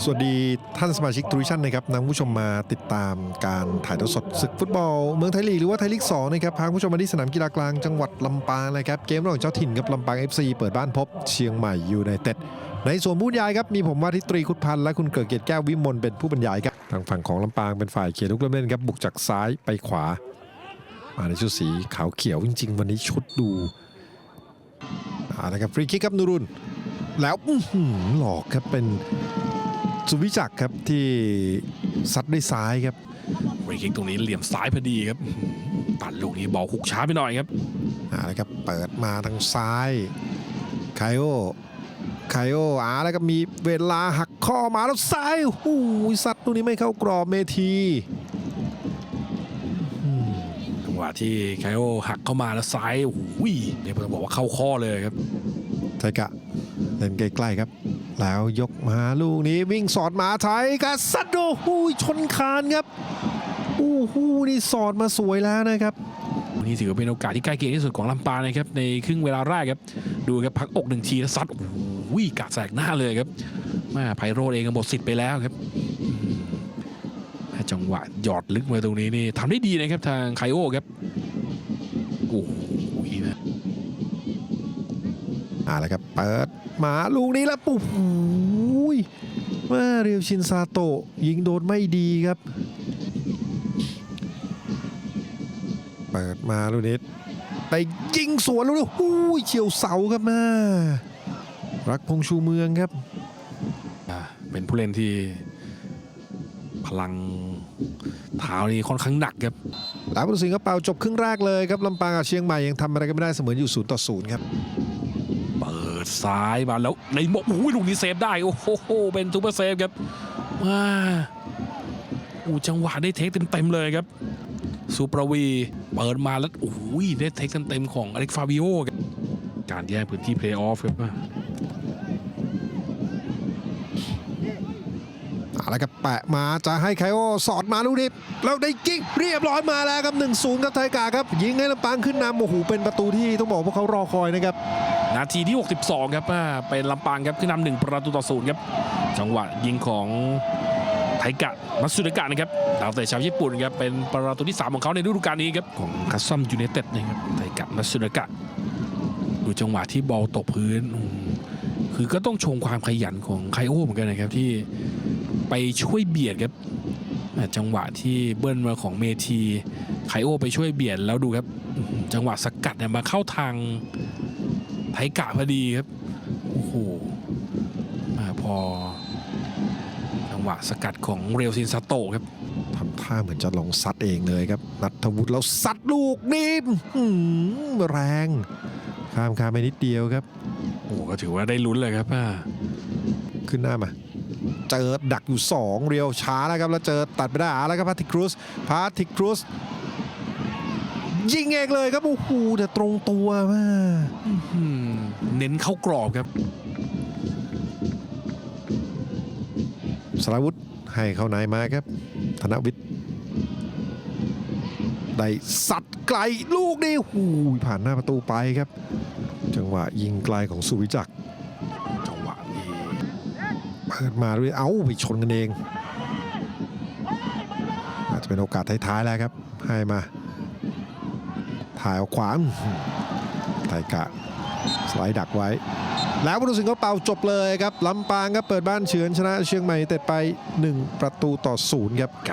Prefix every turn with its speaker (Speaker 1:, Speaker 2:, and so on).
Speaker 1: สวัสดีท่านสมาชิกทริชั่นนะครับนำผู้ชมมาติดตามการถ่ายทอดสดศึกฟุตบอล เมืองไทยลีกหรือว่าไทยลีก2นะครับพาผู้ชมมาที่สนามกีฬากลางจังหวัดลำปางนะครับเกมระหว่างเจ้าถิ่นกับลำปาง FC เปิดบ้านพบเชียงใหม่ยูไนเต็ดในส่วนผู้บรรยายครับมีผมวาทิตรีคุดพันธ์และคุณเกิดเกียรติแก้ววิมลเป็นผู้บรรยายครับทางฝั่งของลำปางเป็นฝ่ายเขียนลูกเริ่มเล่นครับบุกจากซ้ายไปขวา มาในชุดสีขาวเขียวจริง ๆ วันนี้ชุดดูอ่านะครับฟรีคิกครับนูรุนแล้วหลอกครับเป็น สุวิจักรครับที่ซัดด้วยซ้ายครับ
Speaker 2: ฟรีคิกตรงนี้เหลี่ยมซ้ายพอดีครับอื้อหือตัดลูกนี้บอลหุกช้าไปหน่อยครับ
Speaker 1: อ่าแล้วครับเปิดมาทางซ้ายไคโอไคโออ่าแล้วก็มีเวลาหักข้อมาแล้วซ้ายโอ้โหซัดตรงนี้ไม่เข้ากรอบเมทีอืม
Speaker 2: จังหวะที่ไคโอหักเข้ามาแล้วซ้ายโอ้โหเนี่ยผมบอกว่าเข้าข้อเลยครับ
Speaker 1: ไทกะเล่นใกล้ๆครับ แล้วยกมาลูกนี้วิ่งสอดมาไทยกะซัดโอ้โหชนคานครับโอ้โหนี่สอดมาสวยแล้วนะครับ
Speaker 2: วันนี้ถือว่าเป็นโอกาสที่ใกล้เคียงที่สุดของลำปางนะครับในครึ่งเวลาแรกครับ ดูครับพักอกหนึ่งทีแล้วซัดโอ้โหกาดแสกหน้าเลยครับแม่ไพโรจน์เองก็หมดสิทธิ์ไปแล้วครับจังหวะหยอดลึกมาตรงนี้นี่ทำได้ดีนะครับทางไคโอครับโอ้า
Speaker 1: แล้วครับเปิดมาลูกนี้แล้วปุ๊บโอ้ยว่าเรียวชินซาโตะยิงโดนไม่ดีครับ เปิดมาลูกนี้ไปยิงสวนลูกนี้โอ้ยเฉียวเสาครับมารักพงษ์ชูเมืองครับ
Speaker 2: อ่าเป็นผู้เล่นที่พลังเท้านี่ค่อนข้างหนักครับ
Speaker 1: แล้วผู้ตัดสินก็เป่าจบครึ่งแรกเลยครับลำปางกับเชียงใหม่ยังทำอะไรกันไม่ได้เสมออยู่0ต่อ0ครับ
Speaker 2: เปิ ดซ้ายมาแล้วในโมโอ้ยลูกนี้เซฟได้โอ้โหเป็นทูเปอร์เซฟครับว้าอู้จังหวะได้เทคเต็มๆเลยครับซูปรวีเปิดมาแล้วโอ้ยได้เทคเต็มๆของอเล็กฟาบิโอครับการแย่งพื้นที่เพลย์ออฟครับ
Speaker 1: เอาละครับแปะมาจะให้ไคโอสอดมาลูกนี้แล้วได้กิ๊กเรียบร้อยมาแล้วครับ 1-0 ครับไทยกาครับ ยิงให้ลำปางขึ้นนำโอ้โหเป็นประตูที่ต้องบอกว่าพวกเขารอคอยนะครับ
Speaker 2: นาทีที่ 62 ครับเป็นลำปางครับขึ้นนำหนึ่งประตูต่อศูนย์ครับ จังหวะยิงของไทกะมัสึดากะนะครับดาวเตะชาวญี่ปุ่นครับเป็นประตูที่ 3 ของเขาในฤดูกาลนี้ครับของคัสซัมยูไนเต็ดนะครับไทกะมัสึดากะดูจังหวะที่บอลตกพื้น คือก็ต้องชมความขยันของไคโอเหมือนกันนะครับที่ ไปช่วยเบียดครับอ่าจังหวะที่เบิ้ลมาของเมทีไคโอไปช่วยเบียดแล้วดูครับอื้อหือจังหวะสกัดเนี่ยมาเข้าทางไทกะพอดีครับโอ้โหอาพอ จังหวะสกัดของเรลซินซาโตะครับ
Speaker 1: ทำท่าเหมือนจะลงซัดเองเลยครับนัทวุฒิแล้วซัดลูกนี้อื้อหือแรงข้ามคามไปนิดเดียวครับ
Speaker 2: โอ้โหก็ถือว่าได้ลุ้นเลยครับอ่า
Speaker 1: ขึ้นหน้ามา เจอดักอยู่ 2 เรียวช้าแล้วครับ แล้วเจอตัดไปได้อาแล้วครับพาติครูสพาติครูสยิงเองเลยครับโอ้โหแต่ตรงตัวมาก
Speaker 2: อืมเน้นเข้ากรอบครับ
Speaker 1: สราวุธให้เข้าในมาครับ ธนวิทย์ได้สัดไกลลูกนี้หูยผ่านหน้าประตูไปครับ จังหวะยิงไกลของสุวิจักร มาด้วยเอ้าไปชนกันเองอาจจะเป็นโอกาสท้ายๆแล้วครับ ให้มา ถ่ายออกขวางไทกะสไลด์ดักไว้ แล้วผู้ตัดสินก็เป่าจบเลยครับลำปางครับเปิดบ้านเฉือนชนะเชียงใหม่เต็ดไป 1 ประตูต่อศูนย์ครับ